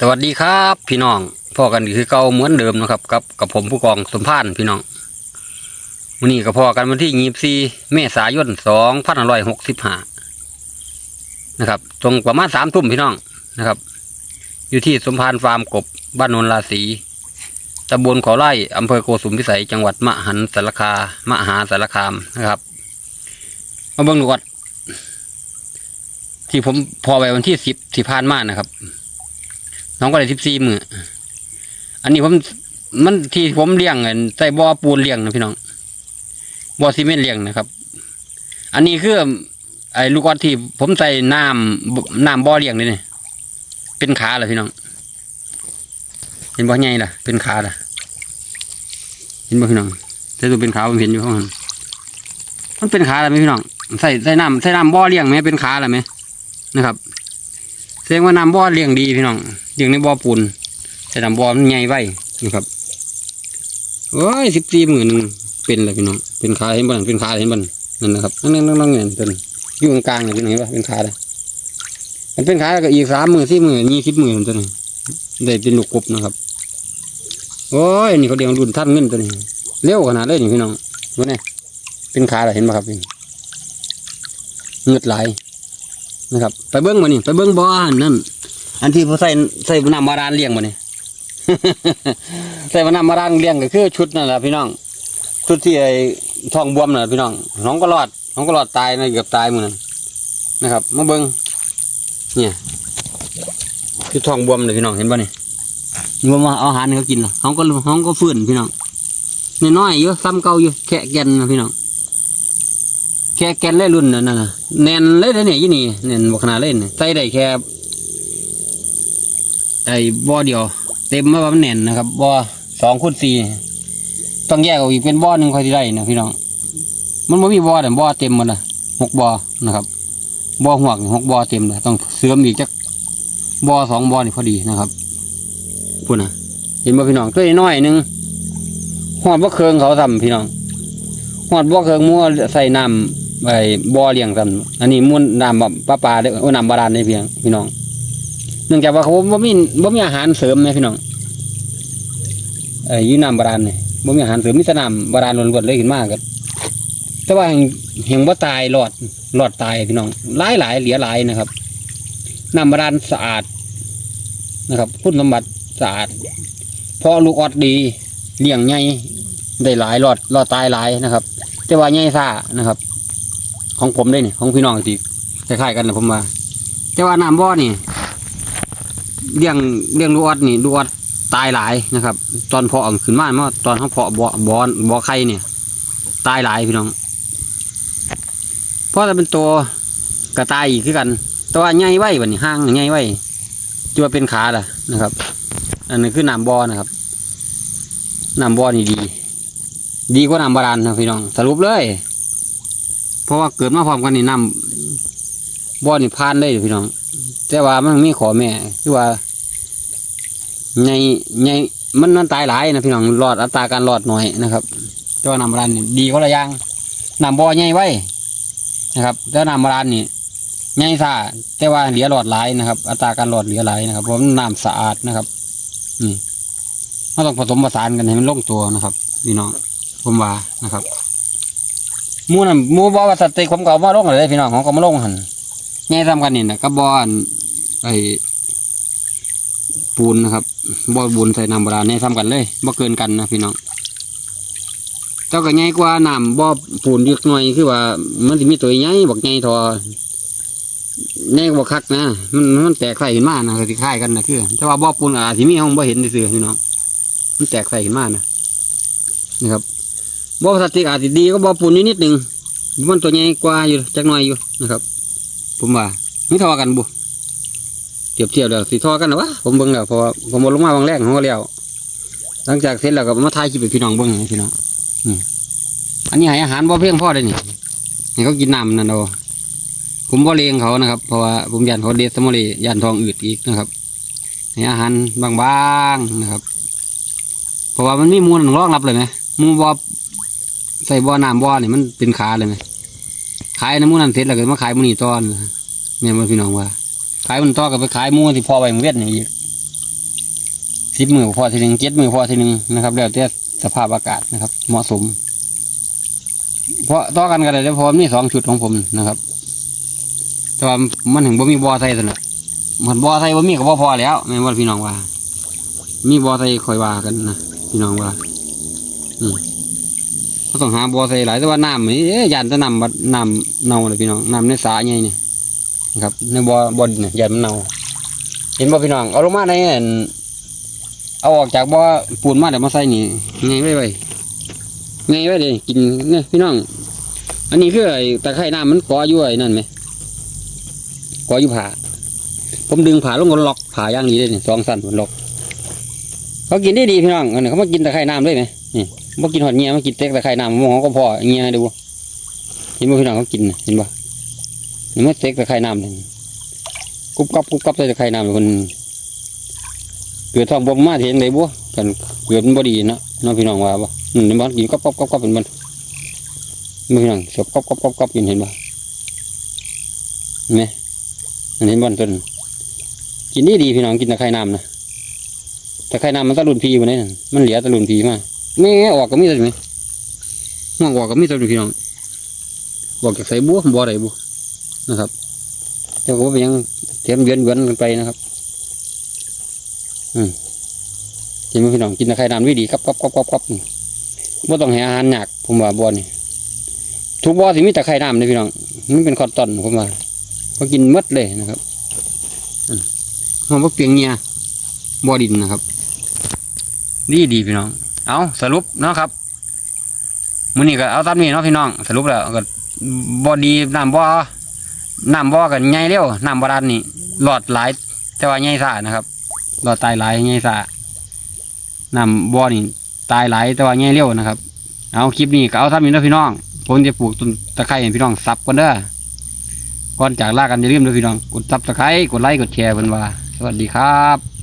สวัสดีครับ พี่น้องพ่อกันคือเก่าเหมือนเดิมนะครับกับกับผมผู้กองสมพานพี่น้องวันนี้ก็พอกันวันที่ยี่สี่เมษายนสองพันร้อยหกสิบห้านะครับตรงประมาณสามทุ่มพี่น้องนะครับ อยู่ที่สมพานฟาร์มกบบ้านโนนราศีตำบลขอไร่อำเภอโกสุมพิสัยจังหวัดมหันสารคามหาสารคามนะครับมาเบิ่งดูก่อนที่ผมพอไปวันที่สิบที่ผ่านมานะครับ น้องก็ได้สิบสี่มืออันนี้ผมมันที่ผมเลี้ยงเงินใส่บ่อปูนเลี้ยงนะพี่น้องบ่อซีเมนต์เลี้ยงนะครับ อันนี้คือ ไอ้ลูกออดที่ผมใส่น้ำน้ำบ่อเลี้ยงนี่นี่เป็นขาเหรอพี่น้อง เห็นบ่ใหญ่ล่ะ เป็นขาล่ะ เห็นบ่พี่น้องแต่ตัวเป็นขาผมเห็นอยู่ข้างบนมันเป็นขาอะไรไหมพี่น้องใส่ใส่น้ำใส่น้ำบ่อเลี้ยงไหมเป็นขาอะไรไหมนะครับ แสดงว่าน้ำบ่อเลี้ยงดีพี่น้องเลี้ยงในบ่อปูนแต่น้ำบ่อมันใหญ่ไว้นะครับโอ้ยสิบสี่หมื่นเป็นเลยพี่น้องเป็นขาเห็นบ่นเป็นขาเห็นบ่นนั่นนะครับนั่นนั่นนั่นนั่นเป็นอยู่กลางๆเนี่ยพี่น้องเห็นป่ะเป็นขาเลยมันเป็นขาแล้วก็อีกสามหมื่นสี่หมื่นยี่สิบหมื่นตัวนี้ได้เป็นลูกกบนะครับโอ้ยนี่เขาเลี้ยงรุ่นท่านเงินตัวนี้เร็วขนาดเลยนี่พี่น้องดูนี่เป็นขาอะไรเห็นป่ะครับพี่เงือดไหล นะครับ ไปเบิ้งมานี่ไปเบิ้งบ่อนนั่นอันที่เขาใส่ใส่น้ำบาดาลเลี้ยงมานี่ใส่น้ำบาดาลเลี้ยงก็คือชุดนั่นแหละพี่น้อง ชุดที่ไอ้ทองบวมน่ะพี่น้องน้องก็รอดน้องก็รอดตายนะเกือบตายมือนั้นนะครับมาเบิ้งเนี่ยคือทองบวมเลยพี่น้องเห็นป่ะนี่นี่ว่ามาเอาอาหารให้เขากินเขาก็เขาก็ฟื้นพี่น้องน้อยๆอยู่ซ้ำเก่าอยู่แค่แกนนะพี่น้อง แค่แกนเล่รุ่นนั่นน่ะแน่นเลยเด้อเนี่ยยี่นี่แน่นบกขนาดเล่นใส่ได้แค่ไอ้บ่อเดียว เต็มมาว่ามันแน่นนะครับบ่อสองคูณสี่ต้องแยกออกอีกเป็นบ่อหนึ่งค่อยที่ได้นะพี่น้องมันไม่มีบ่อแต่บ่อเต็มหมดนะหกบ่อนะครับบ่อหวกหกบ่อเต็มเลยต้องเสริมอีกจักบ่อสองบ่อนี่พอดีนะครับพูดนะเห็นบ่พี่น้องตัวน้อยหนึ่งหอดบ่เคืองเขาทำพี่น้องหอดบ่อเคืองมั่วใส่น้ำ ไอ้บ่อเลี้ยงกันอันนี้มุ่นน้ำแบบปลาปลาเด้โอ้น้ำบาดาลในเพียงพี่น้อง เนื่องจากว่าเขาบ่มีบ่มีอาหารเสริมไหมพี่น้องไอ้อยืนน้ำบาดาลเนี่ยบ่มีอาหารเสริมมีแต่น้ำบาดาลล้วนๆเลยขึ้นมากกันแต่ว่าแห่งแห่งบ่ตายหลอดหลอดตายพี่น้องหลายหลายเหลือหลายนะครับน้ำบาดาลสะอาดนะครับคุณสมบัติสะอาดพอลูกออดดีเลี้ยงใหญ่ได้หลายหลอดหลอดตายหลายนะครับ แต่ว่าใหญ่ซ่านะครับ ของผมได้นี่ของพี่น้องที่คล้ายๆกันนะผมว่าแต่ว่าน้ำบ่อนี่เลี้ยงเลี้ยงลูกออดนี่ลูกออดตายหลายนะครับ ตอนเพาะขึ้นมาเมื่อตอนเขาเพาะบ่อบ่อบ่อไข่เนี่ย ตายหลายพี่น้องเพราะจะเป็นตัวกระตายอีกคือกันแต่ว่าใหญ่ไว้บันี้ห้างใหญ่ไว้จะว่าเป็นขาล่ะนะครับ อันนี้คือน้ำบ่อนะครับน้ำบ่อนี่ดี ดีกว่าน้ำบาดาลนะพี่น้องสรุปเลย เพราะว่าเกิดมาพร้อมกันนี่น้ำบ่อนี่พานได้พี่น้อง แต่ว่ามันมีขอแม่คือว่าในในมันมันตายหลายนะพี่น้องรอดอัตราการรอดหน่อยนะครับแต่ว่าน้ำบาดาลนี่ดีก็ละอย่างน้ำบ่อใหญ่ไว้นะครับแต่น้ำบาดาลนี่ใหญ่ซาแต่ว่าเหลือหลอดหลายนะครับ อัตราการรอดเหลือหลายนะครับเพราะมันน้ำสะอาดนะครับนี่เราต้องผสมผสานกันให้มันลงตัวนะครับพี่น้องผมว่านะครับ มูนั่นมูบ่อว่าสติผมก็เอามาลงเลยพี่น้องของก็มาลงหันแง่ทำกันนี่นะก็บ่อนไอ้ปูนนะครับบ่อบุญใส่น้ำโบราณแง่ทำกันเลยบ่เกินกันนะพี่น้องเจ้าก็ใหญ่กว่าน้ำบ่อปูนเล็กหน่อยคือว่ามันสิมีตัวใหญ่บักใหญ่ทอใหญ่กว่าคักนะมันมันแตกใส่ขึ้นมานะสิคล้ายกันนะคือแต่ว่าบ่อปูนอาจสิมีห้องบ่เห็นซื่อพี่น้องมันแตกใส่ขึ้นมานะนะครับ บ่อพลาสติกอาจจะดีก็บ่อปูนนิดนิดหนึ่งมันตัวใหญ่กว่าอยู่จักหน่อยอยู่นะครับ ผมว่าไม่ทอกันบุเทียบเทียบแล้วสิเทอกันหรอวะผมเบิ่งแล้วเพราะว่าผมบ่ลงมาบางแรกของก็แล้วหลังจากเสร็จแล้วก็มาถ่ายคลิปให้พี่น้องเบิ่งพี่น้องอันนี้ให้อาหารบ่เพียงพอเลยนี่ให้เขากินน้ำนั่นเอาผมบ่เลงเขานะครับ เพราะว่าผมยันเขาเดสมอรียันทองอืดอีกนะครับให้อาหารบางๆนะครับ เพราะว่ามันมีมูลรองรับเลยไหมมูบ่อ ใส่บ่อน้ำบ่อนี่มันเป็นขาเลยไหมขายน้ำมูนั่นเสร็จแล้วก็มาขายมูนี่ตอนเนี่ยมันพี่น้องว่า ขายมันต่อกับไปขายมูที่พอไปมันเวียดนี่อีกสิบมือพอทีหนึ่งเจ็ดมือพอทีหนึ่งนะครับ แล้วแต่สภาพอากาศนะครับ เหมาะสม เพราะต่อกันกันเลยพราะมีสองชุดของผมนะครับ แต่ว่ามันถึงบ่มีบ่อไทยสนะเหมือนบ่อไทยบ่มีก็บ่พอแล้วแม่นว่าพี่น้องว่า มีบ่อไทยคอยว่ากันนะพี่น้องว่าอืม เขาต้องหาบ่อไทยหลายแต่ว่าน้ำนี่เอ๊ะยานจะนำบัดน้ำเน่าเลยพี่น้องน้ำในสระใหญ่เนี่ยนะครับในบ่อบนเนี่ยยานมันเน่าเห็นบ่พี่น้องเอาลงมาในอันเอาออกจากบ่อปูนมาเดี๋ยวมาใส่นี่ไงไว้ไว้ไงไว้เลยกินเนี่ยพี่น้อง อันนี้คือไอ้ตะไคร่น้ำมันก่ออยู่ไอ้นั่นไหมก่ออยู่ผาผมดึงผาลงก็ล็อกผาย่างนี้เลยนี่สองสั้นมันล็อกเขากินได้ดีพี่น้องอันนี้เขามากินตะไคร่น้ำเลยไหมนี่ มากินหอดเงี้ยมากินเต็กตะไคร่น้ำมองเขาก็พอเงี้ยให้ดูเห็นบ่พี่น้องเขากินเห็นบ่นี่มันเต็กตะไคร่น้ำเลยกุบกับกุบกับใส่ตะไคร่น้ำเลยคนเกิดท้องบ่มาเห็นเลยบ่กันเกิดมันบ่ดีนะน้องพี่น้องว่าบ่อืมเห็นบ่กินก๊อบก๊อบก๊บก๊อบเป็นบ่มือหนังเสียบก๊อบก๊บก๊อบก๊อบกินเห็นปะเนไหมอันนี้บอลต้นกินนี่ดีพี่น้องกินตะไคร่น้ำนะตะไคร่น้ำมันตะลุนพีมันนี่น่ะมันเหลียตะลุนพีมา ไม่ออกก็มีแต่ไหมห่วงออกก็มีแต่พี่น้องบอกจากใส่บัวบัวไหนบัวนะครับแต่ผมยังเทียมเยือนเยือนกันไปนะครับ อืมกินไหมพี่น้องกินตะไคร่น้ำวิดีครับครับครับครับครับไม่ต้องให้อาหารหนักผมว่าบัวนี่ทุกบ่อที่มีตะไคร่น้ำเลยพี่น้องมันเป็นคอตตอนผมว่าเขากินหมดเลยนะครับอืมหอมว่าเปียงเงียบ่อดินนะครับ ดีดีพี่น้อง เอาสรุปเนาะครับมื้อนี้ก็เอาตามนี้เนาะพี่น้องสรุปแล้วก็บ่อดีน้ำบ่อน้ำบ่อกันใหญ่เร็วน้ำบาดาลนี่หลอดหลายแต่ว่าใหญ่ซ่านะครับหลอดตายหลายใหญ่ซ่าน้ำบ่อนี่ตายหลายแต่ว่าใหญ่เร็วนะครับ เอาคลิปนี้ก็เอาทำนี้เนาะพี่น้องผมจะปลูกต้นตะไคร้ให้พี่น้องซับกันเด้อก่อนจากลากันอย่าลืมเด้อพี่น้องกดซับตะไคร้กดไลค์กดแชร์เพิ่นว่า สวัสดีครับ